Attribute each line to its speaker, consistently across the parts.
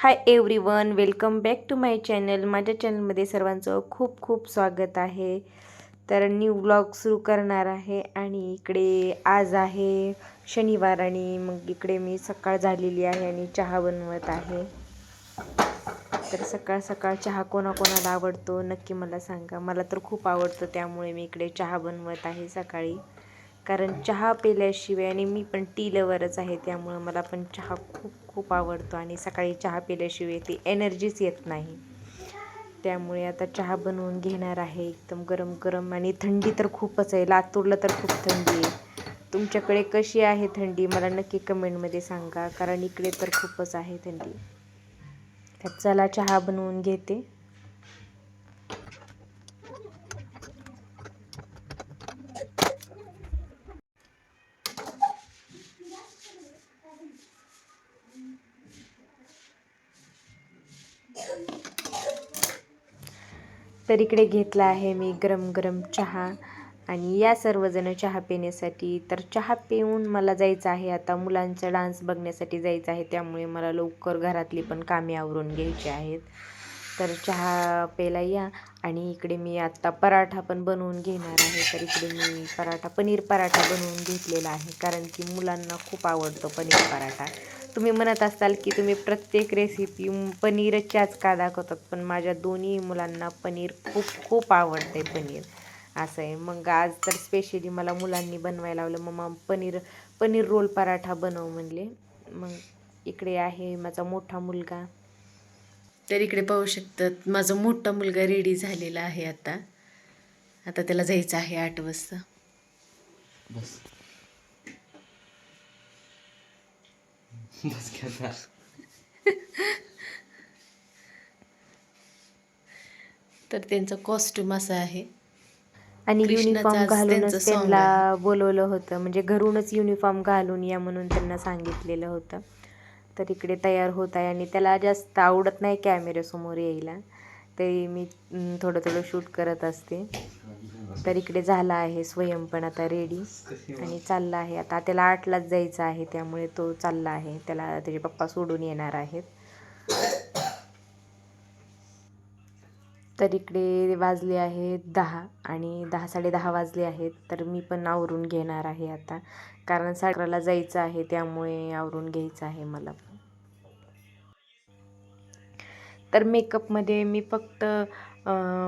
Speaker 1: Hi everyone welcome back to my channel माझ्या चॅनलमध्ये सर्वांचं खूप खूप स्वागत आहे. तर न्यू ब्लॉग सुरू करणार आहे आणि इकडे आज आहे शनिवार आणि मग इकडे मी सकाळ झालेली आहे आणि चहा बनवत आहे. तर सकाळ सकाळ चहा कोणाकोणाला आवडतो नक्की मला सांगा. मला तर खूप आवडतो त्यामुळे मी इकडे चहा बनवत आहे सकाळी. कारण चहा पिल्याशिवाय आणि मी पण टी लवरच आहे त्यामुळं मला पण चहा खूप खूप आवडतो आणि सकाळी चहा पिल्याशिवाय ती एनर्जीच येत नाही. त्यामुळे आता चहा बनवून घेणार आहे एकदम गरम गरम आणि थंडी तर खूपच आहे लातूरला तर खूप थंडी आहे. तुमच्याकडे कशी आहे थंडी? मला नक्की कमेंटमध्ये सांगा कारण इकडे तर खूपच आहे थंडी. तर चला चहा बनवून घेते. तर इकडे घेतला आहे मी गरम गरम चहा. आणि या सर्वजण चहा पिण्यासाठी तर चहा पिऊन मला जायचं आहे. आता मुलांचा डान्स बघण्यासाठी जायचं आहे त्यामुळे मला लवकर घरातली पण कामे आवरून घ्यायची आहेत. तर चहा प्यायला या. आणि इकडे मी आत्ता पराठा पण बनवून घेणार आहे. तर इकडे मी पराठा पनीर पराठा बनवून घेतलेला आहे कारण की मुलांना खूप आवडतो पनीर पराठा. तुम्ही म्हणत असाल की तुम्ही प्रत्येक रेसिपी पनीरच्याच का दाखवतात? पण माझ्या दोन्ही मुलांना पनीर खूप खूप आवडते पनीर. असं आहे. मग आज तर स्पेशली मला मुलांनी बनवायला लावलं. मम्मा पनीर पनीर रोल पराठा बनव म्हणले. मग इकडे आहे माझा मोठा मुलगा.
Speaker 2: तर इकडे पाहू शकतात माझा मोठा मुलगा रेडी झालेला आहे आता. आता त्याला जायचं आहे आठ वाजता.
Speaker 3: बस. बस क्या
Speaker 2: तर त्यांचं कॉस्ट्युम असं आहे.
Speaker 1: आणि युनिफॉर्म घालूनच त्यांना बोलवलं होतं. म्हणजे घरूनच युनिफॉर्म घालून या म्हणून त्यांना सांगितलेलं होतं. तर इकडे तयार होत आहे आणि त्याला जास्त आवडत नाही कॅमेऱ्यासमोर यायला. तरी मी थोडं थोडं शूट करत असते. तर इकडे झाला आहे स्वयं पण आता रेडी आणि चालला आहे. आता त्याला आठलाच जायचं आहे त्यामुळे तो चालला आहे. त्याला त्याचे पप्पा सोडून येणार आहेत. तर इकडे वाजले आहेत दहा आणि दहा साडेदहा वाजले आहेत. तर मी पण आवरून घेणार आहे आता. कारण साडराला जायचं आहे त्यामुळे आवरून घ्यायचं आहे मला पण. तर मेकअपमध्ये मी फक्त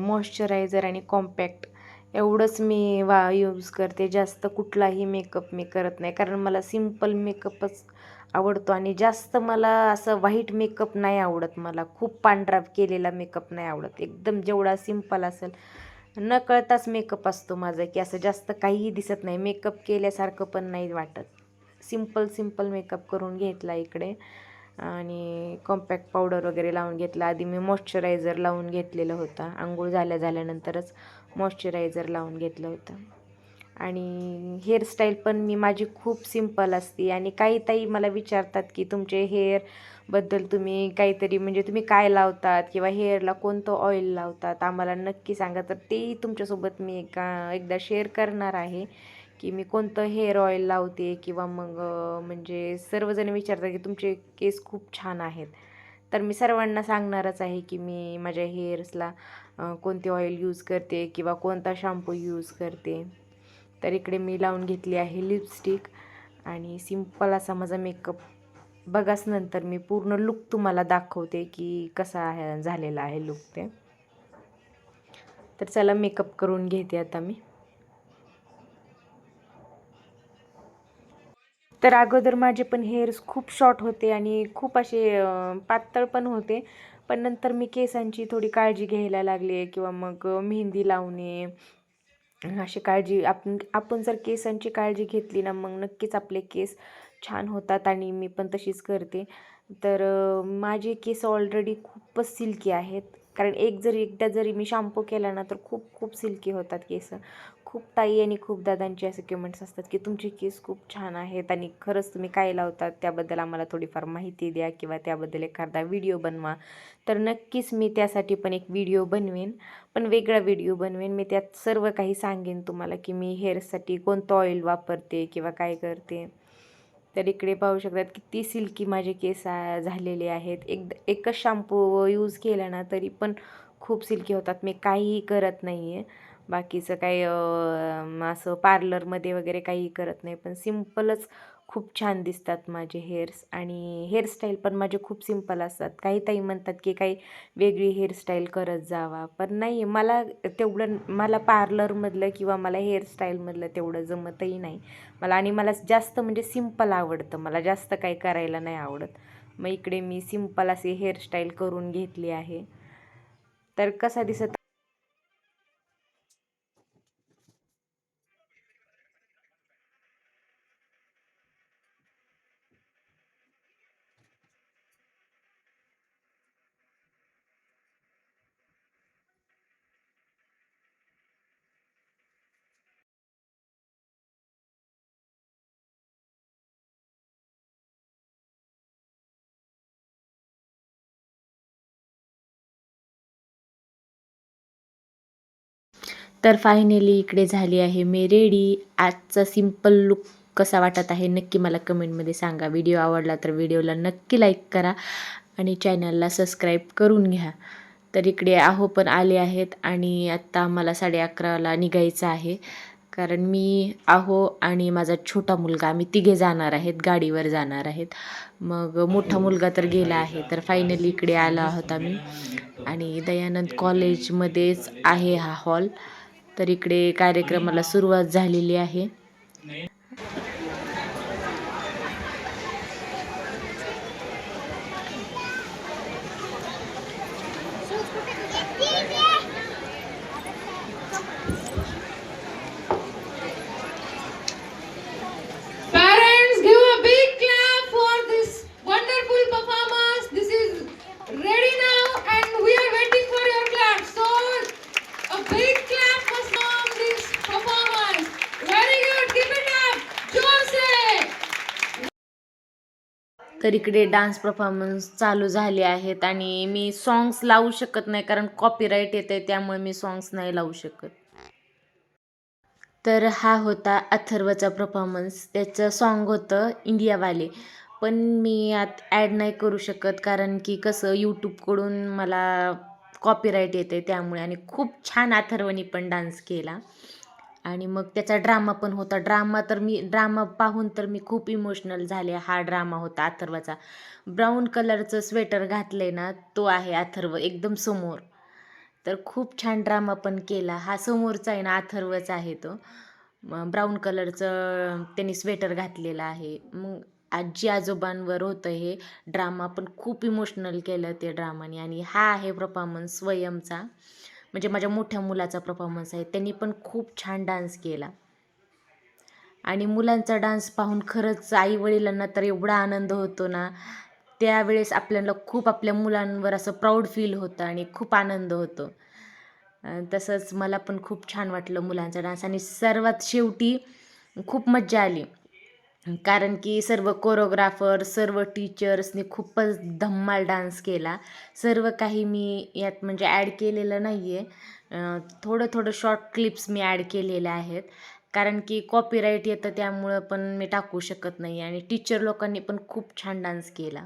Speaker 1: मॉइश्चरायझर आणि कॉम्पॅक्ट एवढंच मी वा यूज करते. जास्त कुठलाही मेकअप मी करत नाही. कारण मला सिंपल मेकअपच आवडतो. आणि जास्त मला असं व्हाईट मेकअप नाही आवडत मला. खूप पांढरा केलेला मेकअप नाही आवडत. एकदम जेवढा सिंपल असेल. न कळताच मेकअप असतो माझा की असं जास्त काहीही दिसत नाही. मेकअप केल्यासारखं पण नाही वाटत. सिंपल सिंपल मेकअप करून घेतला इकडे. आणि कॉम्पॅक्ट पावडर वगैरे लावून घेतला. आधी मी मॉइश्चरायझर लावून घेतलेलं होतं. आंघोळ झाल्या झाल्यानंतरच मॉइश्चरायझर लावून घेतलं होतं. आणि हेअरस्टाईल पण मी माझी खूप सिंपल असते. आणि काही ताई मला विचारतात की तुमचे हेअरबद्दल तुम्ही काहीतरी म्हणजे तुम्ही काय लावतात किंवा हेअरला कोणतं ऑइल लावतात? आम्हाला नक्की सांगा. तर तेही तुमच्यासोबत मी एका एकदा शेअर करणार आहे की मी कोणतं हेअर ऑइल लावते किंवा मग म्हणजे सर्वजण विचारतात की तुमचे केस खूप छान आहेत. तर मी सर्वांना सांगणारच आहे की मी माझ्या हेअर्सला कोणते ऑइल यूज करते किंवा कोणता शॅम्पू यूज करते. तर इकडे मी लावून घेतली आहे लिपस्टिक आणि सिंपल असा माझा मेकअप बघाच नंतर मी पूर्ण लुक तुम्हाला दाखवते की कसा आहे झालेला आहे लुक ते. तर चला मेकअप करून घेते आता मी. तर अगोदर माझे पण हेअर्स खूप शॉर्ट होते आणि खूप असे पातळ पण होते. पण नंतर मी केसांची थोडी काळजी घ्यायला लागले किंवा मग मेहंदी लावणे अशी काळजी आपण आपण जर केसांची काळजी घेतली ना मग नक्कीच आपले केस छान होतात आणि मी पण तशीच करते. तर माझे केस ऑलरेडी खूपच सिल्की आहेत. कारण एक जरी एकदा जरी मी शॅम्पू केला ना तर खूप खूप सिल्की होतात केस. खूप ताई आणि खूप दादांचे असे कमेंट्स असतात की तुमचे केस खूप छान आहेत आणि खरंच तुम्ही काय लावतात त्याबद्दल आम्हाला थोडीफार माहिती द्या किंवा त्याबद्दल एखादा व्हिडिओ बनवा. तर नक्कीच मी त्यासाठी पण एक व्हिडिओ बनवेन पण वेगळा व्हिडिओ बनवेन. मी त्यात सर्व काही सांगेन तुम्हाला की मी हेअरसाठी कोणतं ऑइल वापरते किंवा काय करते.
Speaker 4: तर इकडे पाहू शकतात किती सिल्की माझे केस झालेले आहेत. एक एकच शॅम्पू यूज केला ना तरी पण खूप सिल्की होतात. मी काहीही करत नाही आहे बाकीचं काही असं पार्लरमध्ये वगैरे काही करत नाही. पण सिम्पलच खूप छान दिसतात माझे हेअर्स आणि हेअरस्टाईल पण माझे खूप सिंपल असतात. काही ताई म्हणतात की काही वेगळी हेअरस्टाईल करत जावा पण नाही मला तेवढं मला पार्लरमधलं किंवा मला हेअरस्टाईलमधलं तेवढं जमतही नाही. मला आणि मला जास्त म्हणजे सिंपल आवडतं. मला जास्त काही करायला नाही आवडत. मग इकडे मी सिंपल असे हेअरस्टाईल करून घेतली आहे. तर कसा दिसत
Speaker 1: तर फायनली इकडे झाली आहे मी रेडी आजचा सिंपल लुक कसा वाटत आहे नक्की मला कमेंटमध्ये सांगा. व्हिडिओ आवडला तर व्हिडिओला नक्की लाईक करा आणि चॅनलला सबस्क्राईब करून घ्या. तर इकडे आहो पण आले आहेत आणि आत्ता आम्हाला साडे अकराला निघायचं आहे. कारण मी आहो आणि माझा छोटा मुलगा आम्ही तिघे जाणार आहेत गाडीवर जाणार आहेत. मग मोठा मुलगा तर गेला आहे तर फायनली इकडे आलो आहोत आम्ही. आणि दयानंद कॉलेजमध्येच आहे हा हॉल तर इकडे कार्यक्रमाला सुरुवात झालेली आहे. तर इकडे डान्स परफॉर्मन्स चालू झाले आहेत आणि मी सॉंग्स लावू शकत नाही कारण कॉपीराईट येते त्यामुळे मी सॉंग्स नाही लावू शकत. तर हा होता अथर्वचा परफॉर्मन्स त्याचं सॉन्ग होतं इंडियावाले. पण मी यात ॲड नाही करू शकत कारण की कसं यूट्यूबकडून मला कॉपीराईट येते त्यामुळे आणि खूप छान अथर्वनी पण डान्स केला. आणि मग त्याचा ड्रामा पण होता. ड्रामा तर मी ड्रामा पाहून तर मी खूप इमोशनल झाले. हा ड्रामा होता अथर्वाचा. ब्राऊन कलरचं स्वेटर घातले ना तो आहे अथर्व एकदम समोर. तर खूप छान ड्रामा पण केला. हा समोरचा आहे ना अथर्वच आहे तो. ब्राऊन कलरचं त्यांनी स्वेटर घातलेलं आहे. मग आजी आजोबांवर होतं हे ड्रामा पण खूप इमोशनल केलं ते ड्रामाने आणि हा आहे परफॉर्मन्स स्वयंचा. म्हणजे माझ्या मोठ्या मुलाचा परफॉर्मन्स आहे. त्यांनी पण खूप छान डान्स केला. आणि मुलांचा डान्स पाहून खरंच आई वडिलांना तर एवढा आनंद होतो ना. त्यावेळेस आपल्याला खूप आपल्या मुलांवर असं प्राऊड फील होतं आणि खूप आनंद होतो. तसंच मला पण खूप छान वाटलं मुलांचा डान्स आणि सर्वात शेवटी खूप मज्जा आली. कारण की सर्व कोरोग्राफर सर्व टीचर्सनी खूपच धम्माल डान्स केला. सर्व काही मी यात म्हणजे ॲड केलेलं नाही आहे थोडं थोडं शॉर्ट क्लिप्स मी ॲड केलेल्या आहेत. कारण की कॉपीराईट येतं त्यामुळं पण मी टाकू शकत नाही आणि टीचर लोकांनी पण खूप छान डान्स केला.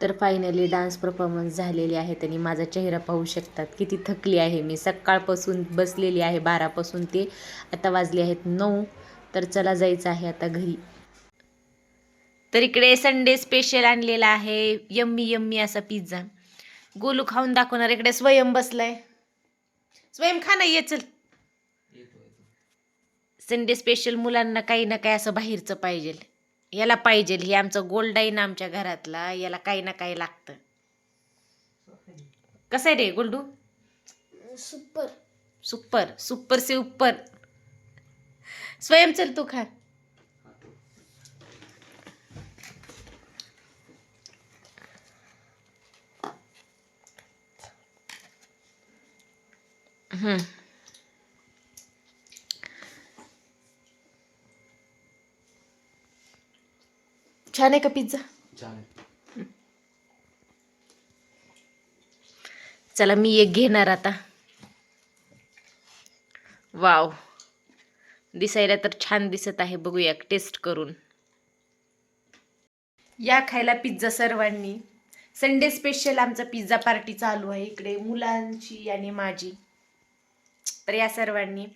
Speaker 1: तर फायनली डान्स परफॉर्मन्स झालेली आहे आणि माझा चेहरा पाहू शकतात किती थकली आहे मी. सकाळपासून बसलेली आहे बारापासून ते आता वाजले आहेत नऊ. तर चला जायचं आहे आता घरी. तर इकडे संडे स्पेशल आणलेला आहे. यम्मी यम्मी असा पिझ्झा गोलू खाऊन दाखवणार. इकडे स्वयं बसलाय. स्वयं खा ना ये चल. संडे स्पेशल मुलांना काही ना काही असं बाहेरचं पाहिजे. याला पाहिजे. हे आमचं गोल्ड आहे ना आमच्या घरातला. याला काही ना काही लागतं. कसं आहे रे गोल्डू?
Speaker 5: Super.
Speaker 1: सुपर. सुपर से उपर. स्वयं चल तू खा. छान आहे का पिझ्झा चला मी एक घेणार आता. वाव दिसायला तर छान दिसत आहे. बघूया टेस्ट करून. या खायला पिझ्झा सर्वांनी. संडे स्पेशल आमचा पिझ्झा पार्टी चालू आहे इकडे मुलांची आणि माझी. तर या सर्वांनी.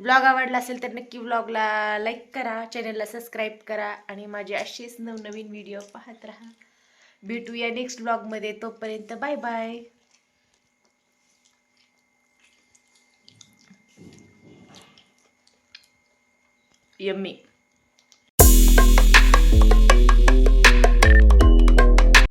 Speaker 1: ब्लॉग आवडला असेल तर नक्की ब्लॉगला लाईक करा चॅनलला सबस्क्राईब करा आणि माझे असेच नवनवीन व्हिडिओ पाहत राहा. भेटूया नेक्स्ट ब्लॉगमध्ये तोपर्यंत बाय बाय यम्मी